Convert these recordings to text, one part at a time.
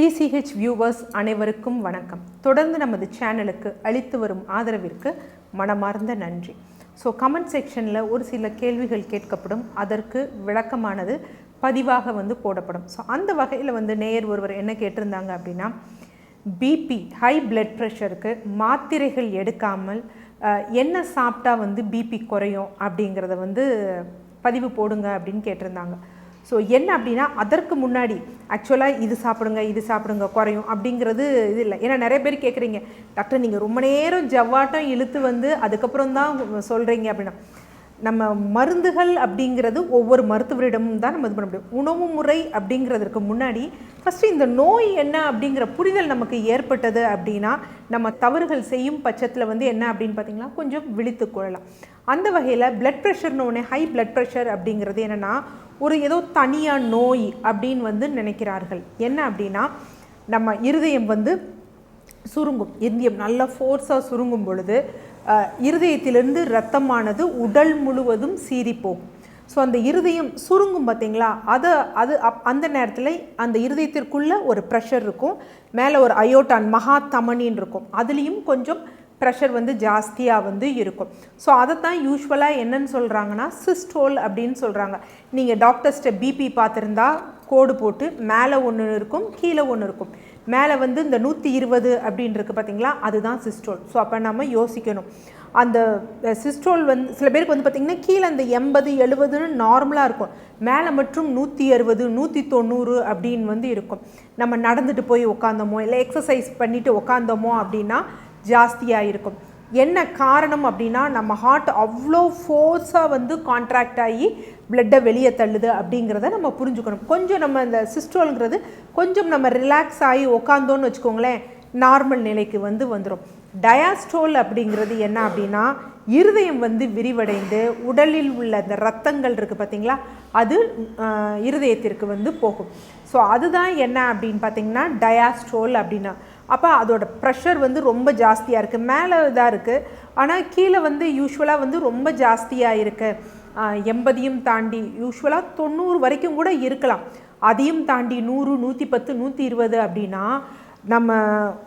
DCH viewers அனைவருக்கும் வணக்கம். தொடர்ந்து நமது சேனலுக்கு அளித்து வரும் ஆதரவிற்கு மனமார்ந்த நன்றி. ஸோ கமெண்ட் செக்ஷனில் ஒரு சில கேள்விகள் கேட்கப்படும். அதற்கு விளக்கமானது பதிவாக வந்து போடப்படும். ஸோ அந்த வகையில் வந்து நேயர் ஒருவர் என்ன கேட்டிருந்தாங்க அப்படின்னா பிபி ஹை பிளட் ப்ரெஷருக்கு மாத்திரைகள் எடுக்காமல் என்ன சாப்பிட்டா வந்து பிபி குறையும் அப்படிங்கிறத வந்து பதிவு போடுங்க அப்படின்னு கேட்டிருந்தாங்க. ஸோ என்ன அப்படின்னா அதற்கு முன்னாடி ஆக்சுவலாக இது சாப்பிடுங்க இது சாப்பிடுங்க குறையும் அப்படிங்கிறது இது இல்லை. ஏன்னா நிறைய பேர் கேட்குறீங்க டாக்டர் நீங்கள் ரொம்ப நேரம் ஜவ்வாட்டம் இழுத்து வந்து அதுக்கப்புறம் தான் சொல்கிறீங்க அப்படின்னா. நம்ம மருந்துகள் அப்படிங்கிறது ஒவ்வொரு மருத்துவரிடமும் தான் நம்ம இது பண்ண முடியும். உணவு முறை அப்படிங்கிறதுக்கு முன்னாடி ஃபஸ்ட்டு இந்த நோய் என்ன அப்படிங்கிற புரிதல் நமக்கு ஏற்பட்டது அப்படின்னா நம்ம தவறுகள் செய்யும் பட்சத்தில் வந்து என்ன அப்படின்னு பார்த்தீங்கன்னா கொஞ்சம் விழித்து கொள்ளலாம். அந்த வகையில் பிளட் ப்ரெஷர்னு ஒன்று ஹை பிளட் ப்ரெஷர் அப்படிங்கிறது என்னென்னா ஒரு ஏதோ தனியாக நோய் அப்படின்னு வந்து நினைக்கிறார்கள். என்ன அப்படின்னா நம்ம இருதயம் வந்து சுருங்கும். இந்தியம் நல்லா ஃபோர்ஸாக சுருங்கும் பொழுது இருதயத்திலிருந்து இரத்தமானது உடல் முழுவதும் சீறி போகும் ஸோ அந்த இருதயம் சுருங்கும் பார்த்தீங்களா அதை அது அப் அந்த நேரத்தில் அந்த இருதயத்திற்குள்ளே ஒரு ப்ரெஷர் இருக்கும். மேலே ஒரு அயோட்டான் மகா இருக்கும். அதுலேயும் கொஞ்சம் ப்ரெஷர் வந்து ஜாஸ்தியாக வந்து இருக்கும். ஸோ அதை தான் யூஸ்வலாக என்னன்னு சொல்கிறாங்கன்னா சிஸ்டோல் அப்படின்னு சொல்கிறாங்க நீங்கள் டாக்டர்ஸ்ட்ட பிபி பார்த்துருந்தா கோடு போட்டு மேலே ஒன்று இருக்கும் கீழே ஒன்று இருக்கும். மேலே வந்து இந்த நூற்றி இருபது அப்படின்னு இருக்கு பார்த்தீங்களா அதுதான் சிஸ்ட்ரோல் ஸோ அப்போ நம்ம யோசிக்கணும். அந்த சிஸ்டோல் வந்து சில பேருக்கு வந்து பார்த்திங்கன்னா கீழே அந்த எண்பது எழுபதுன்னு நார்மலாக இருக்கும். மேலே மற்றும் நூற்றி அறுபது நூற்றி தொண்ணூறு அப்படின்னு வந்து இருக்கும். நம்ம நடந்துட்டு போய் உட்காந்தோமோ இல்லை எக்ஸசைஸ் பண்ணிவிட்டு உட்காந்தோமோ அப்படின்னா ஜாஸ்தியாக இருக்கும். என்ன காரணம் அப்படின்னா நம்ம ஹார்ட் அவ்வளோ ஃபோர்ஸாக வந்து கான்ட்ராக்ட் ஆகி பிளட்டை வெளியே தள்ளுது அப்படிங்கிறத நம்ம புரிஞ்சுக்கணும். கொஞ்சம் நம்ம இந்த சிஸ்டோல்ங்கிறது கொஞ்சம் நம்ம ரிலாக்ஸ் ஆகி உக்காந்தோன்னு வச்சுக்கோங்களேன் நார்மல் நிலைக்கு வந்து வந்துடும் டயாஸ்டோல் அப்படிங்கிறது என்ன அப்படின்னா இருதயம் வந்து விரிவடைந்து உடலில் உள்ள அந்த ரத்தங்கள் இருக்குது பார்த்தீங்களா அது இருதயத்திற்கு வந்து போகும். ஸோ அதுதான் என்ன அப்படின்னு பார்த்தீங்கன்னா டயாஸ்ட்ரோல் அப்படின்னா. அப்போ அதோட ப்ரெஷர் வந்து ரொம்ப ஜாஸ்தியாக இருக்குது மேலே இதாக இருக்குது ஆனால் கீழே வந்து யூஸ்வலாக வந்து ரொம்ப ஜாஸ்தியாக இருக்குது எண்பதையும் தாண்டி யூஸ்வலாக தொண்ணூறு வரைக்கும் கூட இருக்கலாம். அதையும் தாண்டி நூறு நூற்றி பத்து நூற்றி இருபது அப்படின்னா நம்ம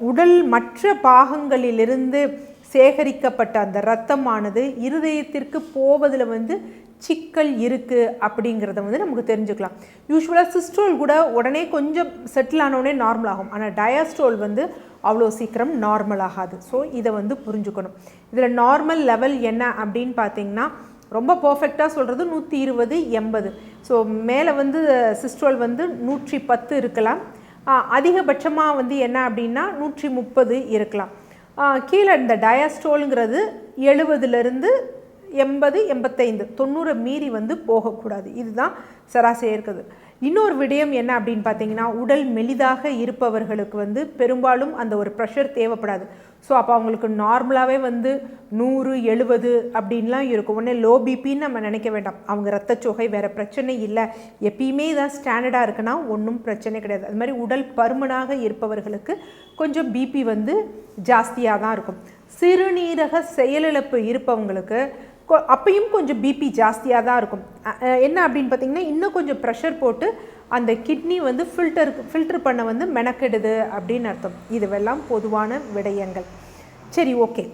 உடல் மற்ற பாகங்களிலிருந்து சேகரிக்கப்பட்ட அந்த இரத்தமானது இருதயத்திற்கு போவதில் வந்து சிக்கல் இருக்குது அப்படிங்கிறத வந்து நமக்கு தெரிஞ்சுக்கலாம். யூஸ்வலாக சிஸ்ட்ரோல் கூட உடனே கொஞ்சம் செட்டில் ஆனவுடனே நார்மல் ஆகும். ஆனால் டயாஸ்ட்ரோல் வந்து அவ்வளோ சீக்கிரம் நார்மல் ஆகாது. ஸோ இதை வந்து புரிஞ்சுக்கணும். இதில் நார்மல் லெவல் என்ன அப்படின்னு பார்த்தீங்கன்னா ரொம்ப பர்ஃபெக்டாக சொல்கிறது நூற்றி இருபது எண்பது. ஸோ மேலே வந்து சிஸ்டோல் வந்து நூற்றி பத்து இருக்கலாம். அதிகபட்சமாக வந்து என்ன அப்படின்னா நூற்றி முப்பது இருக்கலாம். கீழே இந்த டயாஸ்டோலுங்கிறது எழுபதுலேருந்து எண்பது எண்பத்தைந்து. தொண்ணூறை மீறி வந்து போகக்கூடாது. இதுதான் சராசரியாக இருக்குது இன்னொரு விடயம் என்ன அப்படின்னு பார்த்தீங்கன்னா உடல் மெலிதாக இருப்பவர்களுக்கு வந்து பெரும்பாலும் அந்த ஒரு ப்ரெஷர் தேவைப்படாது. ஸோ அப்போ அவங்களுக்கு நார்மலாகவே வந்து நூறு எழுபது அப்படின்லாம் இருக்கும். உடனே லோ பிபின்னு நம்ம நினைக்க வேண்டாம். அவங்க ரத்தச்சோகை வேறு பிரச்சனை இல்லை. எப்பயுமே இதான் ஸ்டாண்டர்டாக இருக்குன்னா ஒன்றும் பிரச்சனை கிடையாது. அது மாதிரி உடல் பருமனாக இருப்பவர்களுக்கு கொஞ்சம் பிபி வந்து ஜாஸ்தியாக தான் இருக்கும். சிறுநீரக செயலிழப்பு இருப்பவங்களுக்கு அப்பையும் கொஞ்சம் பிபி ஜாஸ்தியாக தான் இருக்கும். என்ன அப்படின்னு பார்த்தீங்கன்னா இன்னும் கொஞ்சம் ப்ரெஷர் போட்டு அந்த கிட்னி வந்து ஃபில்டருக்கு ஃபில்டர் பண்ண வந்து மெனக்கெடுது அப்படின்னு அர்த்தம். இதுவெல்லாம் பொதுவான விடயங்கள். சரி ஓகே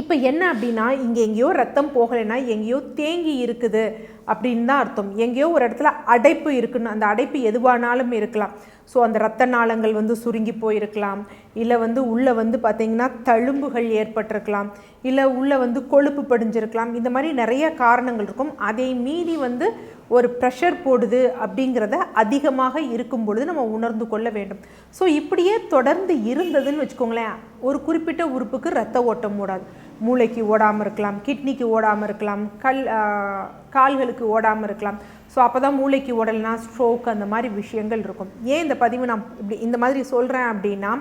இப்போ என்ன அப்படின்னா இங்கே எங்கேயோ ரத்தம் போகலைன்னா எங்கேயோ தேங்கி இருக்குது அப்படின்னு தான் அர்த்தம். எங்கேயோ ஒரு இடத்துல அடைப்பு இருக்குன்னு அந்த அடைப்பு எதுவானாலும் இருக்கலாம். ஸோ அந்த ரத்த நாளங்கள் வந்து சுருங்கி போயிருக்கலாம். இல்லை வந்து உள்ளே வந்து பார்த்திங்கன்னா தழும்புகள் ஏற்பட்டிருக்கலாம். இல்லை உள்ளே வந்து கொழுப்பு படிஞ்சிருக்கலாம். இந்த மாதிரி நிறைய காரணங்கள் இருக்கும். அதை மீறி வந்து ஒரு ப்ரெஷர் போடுது அப்படிங்கிறத அதிகமாக இருக்கும் பொழுது நம்ம உணர்ந்து கொள்ள வேண்டும். ஸோ இப்படியே தொடர்ந்து இருந்ததுன்னு வச்சுக்கோங்களேன். ஒரு குறிப்பிட்ட உறுப்புக்கு ரத்த ஓட்டம் ஓடாது மூளைக்கு ஓடாமல் இருக்கலாம் கிட்னிக்கு ஓடாமல் இருக்கலாம் கல் கால்களுக்கு ஓடாமல் இருக்கலாம். ஸோ அப்போ தான் மூளைக்கு ஓடலைனா ஸ்ட்ரோக் அந்த மாதிரி விஷயங்கள் இருக்கும். ஏன் இந்த பதிவு நான் இப்படி இந்த மாதிரி சொல்கிறேன் அப்படின்னா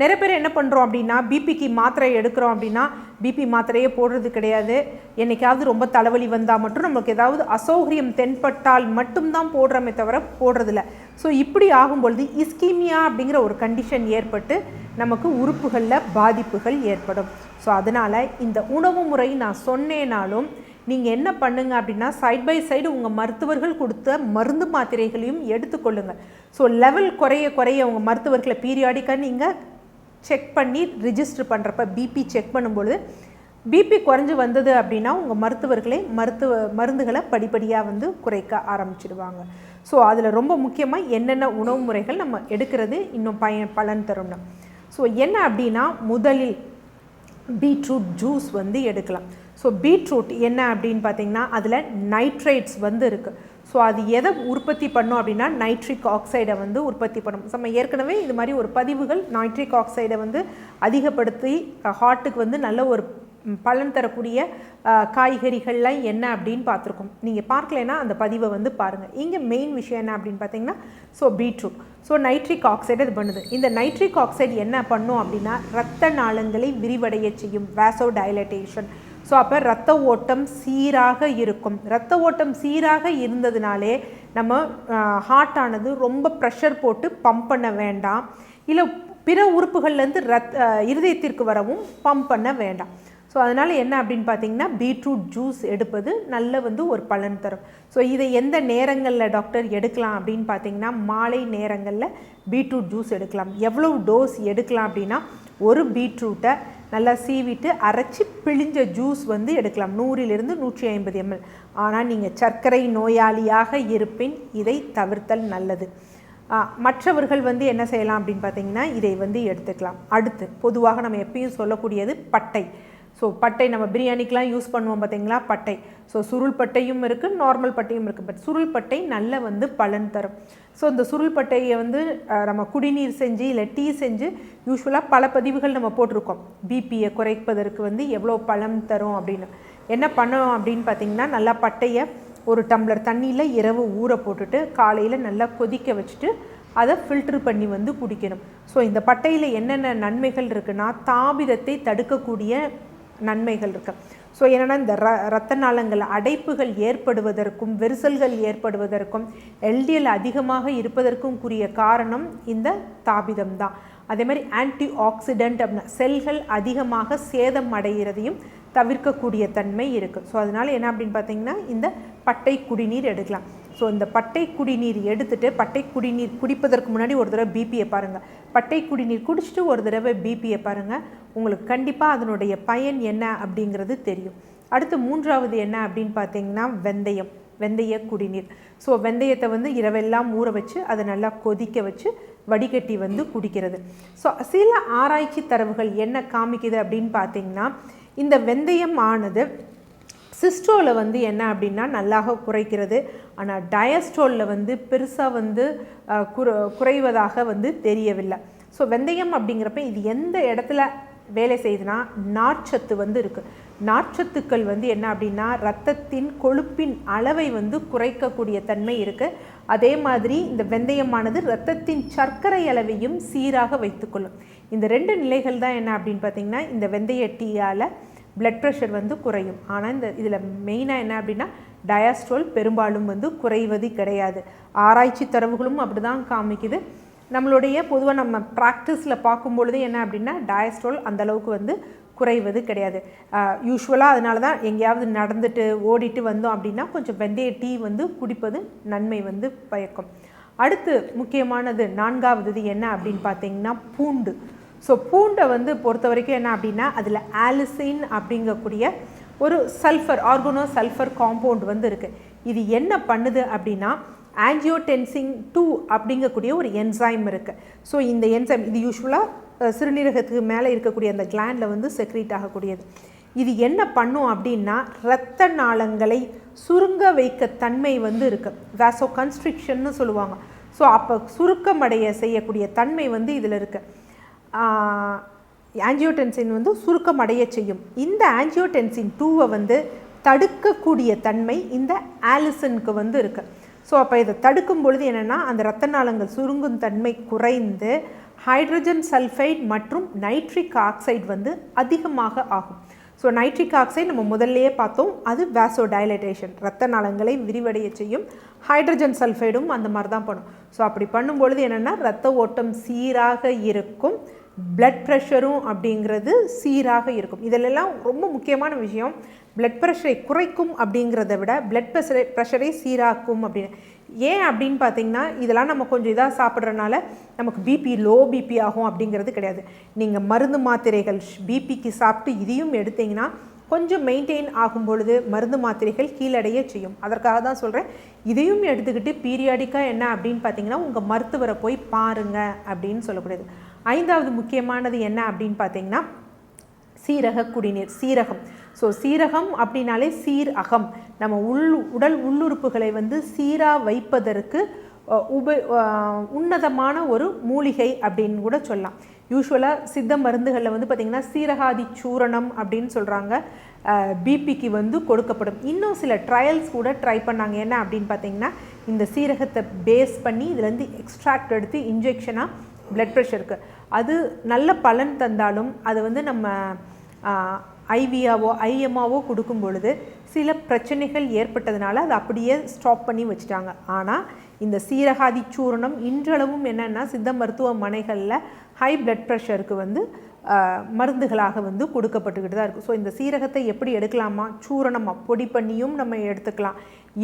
நிறைய பேர் என்ன பண்ணுறோம் அப்படின்னா பிபிக்கு மாத்திரை எடுக்கிறோம் அப்படின்னா பிபி மாத்திரையே போடுறது கிடையாது. என்னைக்காவது ரொம்ப தலைவலி வந்தால் மட்டும் நமக்கு ஏதாவது அசௌகரியம் தென்பட்டால் மட்டும்தான் போடுறோமே தவிர போடுறதில்ல. ஸோ இப்படி ஆகும் பொழுது இஸ்கீமியா அப்படிங்கிற ஒரு கண்டிஷன் ஏற்பட்டு நமக்கு உறுப்புகளில் பாதிப்புகள் ஏற்படும். ஸோ அதனால் இந்த உணவு முறை நான் சொன்னேனாலும் நீங்கள் என்ன பண்ணுங்க அப்படின்னா சைட் பை சைடு உங்கள் மருத்துவர்கள் கொடுத்த மருந்து மாத்திரைகளையும் எடுத்துக்கொள்ளுங்கள் ஸோ லெவல் குறைய குறைய உங்கள் மருத்துவர்களை பீரியாடிக்காக நீங்கள் செக் பண்ணி ரிஜிஸ்டர் பண்ணுறப்ப பிபி செக் பண்ணும்பொழுது பிபி குறைஞ்சி வந்தது அப்படின்னா உங்கள் மருத்துவர்களே மருத்துவ மருந்துகளை படிப்படியாக வந்து குறைக்க ஆரம்பிச்சிடுவாங்க. ஸோ அதில் ரொம்ப முக்கியமாக என்னென்ன உணவு முறைகள் நம்ம எடுக்கிறது இன்னும் பயன் பலன் தரும்னா. ஸோ என்ன அப்படின்னா முதலில் பீட்ரூட் ஜூஸ் வந்து எடுக்கலாம். ஸோ பீட்ரூட் என்ன அப்படின்னு பார்த்தீங்கன்னா அதில் நைட்ரேட்ஸ் வந்து இருக்குது ஸோ அது எதை உற்பத்தி பண்ணும் அப்படின்னா நைட்ரிக் ஆக்சைடை வந்து உற்பத்தி பண்ணும். நம்ம ஏற்கனவே இது மாதிரி ஒரு பதிவுகள் நைட்ரிக் ஆக்சைடை வந்து அதிகப்படுத்தி ஹார்ட்டுக்கு வந்து நல்ல ஒரு பலன் தரக்கூடிய காய்கறிகள்லாம் என்ன அப்படின்னு பார்த்துருக்கோம். நீங்கள் பார்க்கலைன்னா அந்த பதிவை வந்து பாருங்கள் இங்கே மெயின் விஷயம் என்ன அப்படின்னு பார்த்தீங்கன்னா so beetroot so nitric oxide இது பண்ணுது. இந்த நைட்ரிக் ஆக்சைடு என்ன பண்ணும் அப்படின்னா ரத்த நாளங்களை விரிவடைய செய்யும் வேசோ டைலட்டேஷன் ஸோ அப்போ ரத்த ஓட்டம் சீராக இருக்கும். ரத்த ஓட்டம் சீராக இருந்ததுனாலே நம்ம ஹார்ட் ஆனது ரொம்ப ப்ரெஷர் போட்டு பம்ப் பண்ண வேண்டாம். இல்லை பிற உறுப்புகள்லேருந்து ரத் இருதயத்திற்கு வரவும் பம்ப் பண்ண வேண்டாம். ஸோ அதனால் என்ன அப்படின்னு பார்த்தீங்கன்னா பீட்ரூட் ஜூஸ் எடுப்பது நல்ல வந்து ஒரு பலன் தரும். ஸோ இதை எந்த நேரங்களில் டாக்டர் எடுக்கலாம் அப்படின்னு பார்த்தீங்கன்னா மாலை நேரங்களில் பீட்ரூட் ஜூஸ் எடுக்கலாம். எவ்வளோ டோஸ் எடுக்கலாம் அப்படின்னா ஒரு பீட்ரூட்டை நல்லா சீவிட்டு அரைச்சி பிழிஞ்ச ஜூஸ் வந்து எடுக்கலாம். நூறிலிருந்து நூற்றி ஐம்பது எம்எல் ஆனால் நீங்கள் சர்க்கரை நோயாளியாக இருப்பின் இதை தவிர்த்தல் நல்லது. மற்றவர்கள் வந்து என்ன செய்யலாம் அப்படின்னு பார்த்தீங்கன்னா இதை வந்து எடுத்துக்கலாம். அடுத்து பொதுவாக நம்ம எப்பயும் சொல்லக்கூடியது பட்டை. ஸோ பட்டை நம்ம பிரியாணிக்கெலாம் யூஸ் பண்ணுவோம் பார்த்தீங்களா? பட்டை. ஸோ சுருள் பட்டையும் இருக்குது நார்மல் பட்டையும் இருக்குது பட் சுருள் பட்டை நல்ல வந்து பலன் தரும். ஸோ இந்த சுருள் பட்டையை வந்து நம்ம குடிநீர் செஞ்சு இல்லை டீ செஞ்சு யூஸ்வலாக பல பதிவுகள் நம்ம போட்டிருக்கோம். பிபியை குறைப்பதற்கு வந்து எவ்வளோ பலன் தரும் அப்படின்னு. என்ன பண்ணணும் அப்படின்னு பார்த்தீங்கன்னா நல்லா பட்டையை ஒரு டம்ளர் தண்ணியில் இரவு ஊற போட்டுட்டு காலையில் நல்லா கொதிக்க வச்சுட்டு அதை ஃபில்ட்ரு பண்ணி வந்து குடிக்கணும். ஸோ இந்த பட்டையில் என்னென்ன நன்மைகள் இருக்குன்னா தாபிதத்தை தடுக்கக்கூடிய நன்மைகள் இருக்கு. ஸோ என்னென்னா இந்த ர ரத்த நாளங்கள் அடைப்புகள் ஏற்படுவதற்கும் வெரிசல்கள் ஏற்படுவதற்கும் எல்டிஎல் அதிகமாக இருப்பதற்கும் கூறிய காரணம் இந்த தாபிதம் தான். அதே மாதிரி ஆன்டி ஆக்சிடென்ட் அப்படின்னா செல்கள் அதிகமாக சேதம் அடைகிறதையும் தவிர்க்கக்கூடிய தன்மை இருக்குது ஸோ அதனால் என்ன அப்படின்னு பார்த்தீங்கன்னா இந்த பட்டை குடிநீர் எடுக்கலாம். ஸோ இந்த பட்டை குடிநீர் எடுத்துகிட்டு பட்டை குடிநீர் குடிப்பதற்கு முன்னாடி ஒரு தடவை பிபியை பாருங்கள் பட்டை குடிநீர் குடிச்சிட்டு ஒரு தடவை பிபியை பாருங்கள் உங்களுக்கு கண்டிப்பாக அதனுடைய பயன் என்ன அப்படிங்கிறது தெரியும். அடுத்து மூன்றாவது என்ன அப்படின்னு பார்த்தீங்கன்னா வெந்தயம் வெந்தய குடிநீர். ஸோ வெந்தயத்தை வந்து இரவெல்லாம் ஊற வச்சு அதை நல்லா கொதிக்க வச்சு வடிகட்டி வந்து குடிக்கிறது. ஸோ சில ஆராய்ச்சி தரவுகள் என்ன காமிக்குது அப்படின்னு பார்த்தீங்கன்னா இந்த வெந்தயம் ஆனது சிஸ்டோவில் வந்து என்ன அப்படின்னா நல்லாக குறைக்கிறது. ஆனால் டயஸ்ட்ரோலில் வந்து பெருசாக வந்து குறை குறைவதாக வந்து தெரியவில்லை. ஸோ வெந்தயம் அப்படிங்கிறப்ப இது எந்த இடத்துல வேலை செய்யுதுன்னா நார்ச்சத்து வந்து இருக்குது நார்ச்சத்துக்கள் வந்து என்ன அப்படின்னா ரத்தத்தின் கொழுப்பின் அளவை வந்து குறைக்கக்கூடிய தன்மை இருக்குது அதே மாதிரி இந்த வெந்தயமானது ரத்தத்தின் சர்க்கரை அளவையும் சீராக வைத்துக்கொள்ளும். இந்த ரெண்டு நிலைகள் தான் என்ன அப்படின்னு பார்த்தீங்கன்னா இந்த வெந்தய டீயால் பிளட் ப்ரெஷர் வந்து குறையும். ஆனால் இந்த இதில் மெயினாக என்ன அப்படின்னா டயாஸ்ட்ரோல் பெரும்பாலும் வந்து குறைவது கிடையாது. ஆராய்ச்சி தரவுகளும் அப்படி தான் காமிக்குது. நம்மளுடைய பொதுவாக நம்ம ப்ராக்டிஸில் பார்க்கும் பொழுது என்ன அப்படின்னா டயஸ்ட்ரோல் அந்த அளவுக்கு வந்து குறைவது கிடையாது. யூஸ்வலாக அதனால தான் எங்கேயாவது நடந்துட்டு ஓடிட்டு வந்தோம் அப்படின்னா கொஞ்சம் வெந்தய டீ வந்து குடிப்பது நன்மை வந்து பயக்கும். அடுத்து முக்கியமானது நான்காவது என்ன அப்படின்னு பார்த்தீங்கன்னா பூண்டு. ஸோ பூண்டை வந்து பொறுத்த வரைக்கும் என்ன அப்படின்னா அதில் ஆலிசின் அப்படிங்கக்கூடிய ஒரு சல்ஃபர் ஆர்கனோ சல்ஃபர் காம்பவுண்ட் வந்து இருக்குது இது என்ன பண்ணுது அப்படின்னா ஆஞ்சியோடென்சிங் டூ அப்படிங்கக்கூடிய ஒரு என்சைம் இருக்குது ஸோ இந்த என்சைம் இது யூஸ்வலாக சிறுநீரகத்துக்கு மேலே இருக்கக்கூடிய அந்த கிளாண்டில் வந்து செக்ரீட் ஆகக்கூடியது. இது என்ன பண்ணும் அப்படின்னா இரத்த நாளங்களை சுருங்க வைக்க தன்மை வந்து இருக்குது வேசோ கன்ஸ்ட்ரிக்ஷன்னு சொல்லுவாங்க. ஸோ அப்போ சுருக்கமடைய செய்யக்கூடிய தன்மை வந்து இதில் இருக்குது ஆஞ்சியோடென்சின் வந்து சுருக்கம் அடைய செய்யும். இந்த ஆஞ்சியோடென்சின் டூவை வந்து தடுக்கக்கூடிய தன்மை இந்த ஆலிசனுக்கு வந்து இருக்குது ஸோ அப்போ இதை தடுக்கும் பொழுது என்னென்னா அந்த இரத்த நாளங்கள் சுருங்கும் தன்மை குறைந்து ஹைட்ரஜன் சல்ஃபைட் மற்றும் நைட்ரிக் ஆக்சைடு வந்து அதிகமாக ஆகும். ஸோ நைட்ரிக் ஆக்சைடு நம்ம முதல்லையே பார்த்தோம். அது வேசோ டயலைட்டேஷன் ரத்த நாளங்களை விரிவடைய செய்யும். ஹைட்ரஜன் சல்ஃபைடும் அந்த மாதிரி தான் பண்ணும். ஸோ அப்படி பண்ணும்பொழுது என்னென்னா ரத்த ஓட்டம் சீராக இருக்கும். பிளட் ப்ரெஷரும் அப்படிங்கிறது சீராக இருக்கும். இதிலெல்லாம் ரொம்ப முக்கியமான விஷயம் பிளட் ப்ரெஷரை குறைக்கும் அப்படிங்கிறத விட பிளட் ப்ரெஷரை ப்ரெஷரை சீராக்கும் அப்படின்னு. ஏன் அப்படின்னு பார்த்தீங்கன்னா இதெல்லாம் நம்ம கொஞ்சம் இதாக சாப்பிட்றனால நமக்கு பிபி லோ பிபி ஆகும் அப்படிங்கிறது கிடையாது. நீங்கள் மருந்து மாத்திரைகள் பிபிக்கு சாப்பிட்டு இதையும் எடுத்தீங்கன்னா கொஞ்சம் மெயின்டைன் ஆகும் பொழுது மருந்து மாத்திரைகள் கீழடைய செய்யும். அதற்காக தான் சொல்கிறேன் இதையும் எடுத்துக்கிட்டு பீரியாடிக்காக என்ன அப்படின்னு பார்த்தீங்கன்னா உங்கள் மருத்துவரை போய் பாருங்கள் அப்படின்னு சொல்லக்கூடியது. ஐந்தாவது முக்கியமானது என்ன அப்படின்னு பார்த்தீங்கன்னா சீரக குடிநீர் சீரகம். ஸோ சீரகம் அப்படின்னாலே சீர் அகம். நம்ம உள் உடல் உள்ளுறுப்புகளை வந்து சீராக வைப்பதற்கு உப உன்னதமான ஒரு மூலிகை அப்படின்னு கூட சொல்லலாம். யூஸ்வலாக சித்த மருந்துகளில் வந்து பார்த்திங்கன்னா சீரகாதி சூரணம் அப்படின்னு சொல்கிறாங்க பிபிக்கு வந்து கொடுக்கப்படும். இன்னும் சில ட்ரையல்ஸ் கூட ட்ரை பண்ணாங்க. என்ன அப்படின்னு பார்த்தீங்கன்னா இந்த சீரகத்தை பேஸ் பண்ணி இதுலேருந்து எக்ஸ்ட்ராக்ட் எடுத்து இன்ஜெக்ஷனாக ப்ளட் ப்ரெஷருக்கு அது நல்ல பலன் தந்தாலும் அது வந்து நம்ம ஐவியாவோ ஐஎம்ஆவோ கொடுக்கும் பொழுது சில பிரச்சனைகள் ஏற்பட்டதுனால அதை அப்படியே ஸ்டாப் பண்ணி வச்சுட்டாங்க. ஆனால் இந்த சீரகாதி சூரணம் இன்றளவும் என்னென்னா சித்த மருத்துவமனைகளில் ஹை பிளட் ப்ரெஷருக்கு வந்து மருந்துகளாக வந்து கொடுக்கப்பட்டுக்கிட்டு தான் இருக்குது ஸோ இந்த சீரகத்தை எப்படி எடுக்கலாமா? சூரணமாக பொடி பண்ணியும் நம்ம எடுத்துக்கலாம்.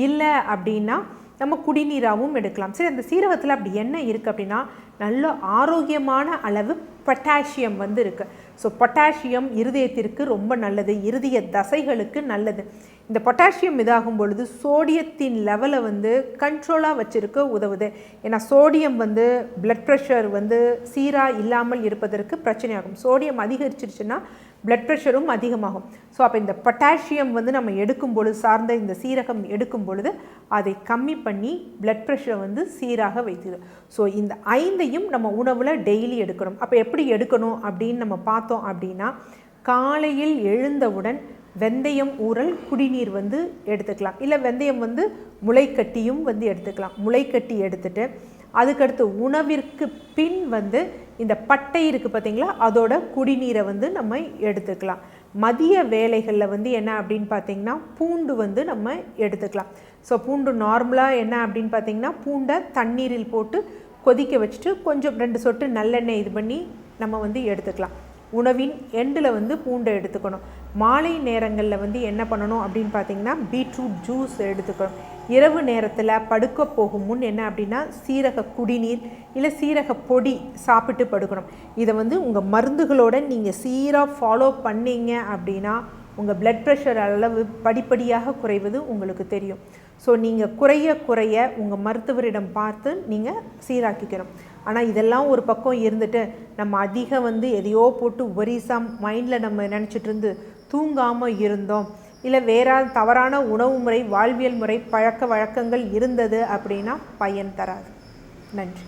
இல்லை அப்படின்னா நம்ம குடிநீராகவும் எடுக்கலாம். சரி அந்த சீரகத்தில் அப்படி என்ன இருக்குது அப்படின்னா நல்ல ஆரோக்கியமான அளவு பொட்டாசியம் வந்து இருக்குது ஸோ பொட்டாசியம் இருதயத்திற்கு ரொம்ப நல்லது இருதய தசைகளுக்கு நல்லது. இந்த பொட்டாசியம் இதாகும் பொழுது சோடியத்தின் லெவலை வந்து கண்ட்ரோலாக வச்சுருக்க உதவுது. ஏன்னா சோடியம் வந்து பிளட் ப்ரெஷர் வந்து சீராக இல்லாமல் இருப்பதற்கு பிரச்சனையாகும். சோடியம் அதிகரிச்சிருச்சுன்னா பிளட் ப்ரெஷரும் அதிகமாகும். ஸோ அப்போ இந்த பொட்டாசியம் வந்து நம்ம எடுக்கும் பொழுது சார்ந்த இந்த சீரகம் எடுக்கும் பொழுது அதை கம்மி பண்ணி பிளட் ப்ரெஷரை வந்து சீராக வைக்குது ஸோ இந்த ஐந்தையும் நம்ம உணவில் டெய்லி எடுக்கணும். அப்போ எப்படி எடுக்கணும் அப்படின்னு நம்ம பார்த்தோம் அப்படின்னா காலையில் எழுந்தவுடன் வெந்தயம் ஊறல் குடிநீர் வந்து எடுத்துக்கலாம். இல்லை வெந்தயம் வந்து முளைக்கட்டியும் வந்து எடுத்துக்கலாம். முளைக்கட்டி எடுத்துட்டு அதுக்கடுத்து உணவிற்கு பின் வந்து இந்த பட்டை இருக்குது பார்த்தீங்களா? அதோட குடிநீரை வந்து நம்ம எடுத்துக்கலாம். மதிய வேலைகளில் வந்து என்ன அப்படின்னு பார்த்தீங்கன்னா பூண்டு வந்து நம்ம எடுத்துக்கலாம். ஸோ பூண்டு நார்மலாக என்ன அப்படின்னு பார்த்தீங்கன்னா பூண்டை தண்ணீரில் போட்டு கொதிக்க வச்சுட்டு கொஞ்சம் ரெண்டு சொட்டு நல்லெண்ணெய் இது பண்ணி நம்ம வந்து எடுத்துக்கலாம். உணவின் எண்டில் வந்து பூண்டை எடுத்துக்கணும். மாலை நேரங்களில் வந்து என்ன பண்ணணும் அப்படின்னு பார்த்தீங்கன்னா பீட்ரூட் ஜூஸ் எடுத்துக்கணும். இரவு நேரத்தில் படுக்க போகும் முன் என்ன அப்படின்னா சீரக குடிநீர் இல்லை சீரக பொடி சாப்பிட்டு படுக்கணும். இதை வந்து உங்கள் மருந்துகளோட நீங்கள் சீராக ஃபாலோ பண்ணீங்க அப்படின்னா உங்கள் பிளட் ப்ரெஷர் அளவு படிப்படியாக குறைவது உங்களுக்கு தெரியும். ஸோ நீங்கள் குறைய குறைய உங்கள் மருத்துவரிடம் பார்த்து நீங்கள் சீராக்கிக்கணும். ஆனால் இதெல்லாம் ஒரு பக்கம் இருந்துட்டு நம்ம அதிகம் வந்து எதையோ போட்டு ஒரிசாம் மைண்டில் நம்ம நினச்சிட்டு இருந்து தூங்காமல் இருந்தோம். இல்லை வேற தவறான உணவு முறை வாழ்வியல் முறை பழக்க வழக்கங்கள் இருந்தது அப்படின்னா பயன் தராது. நன்றி.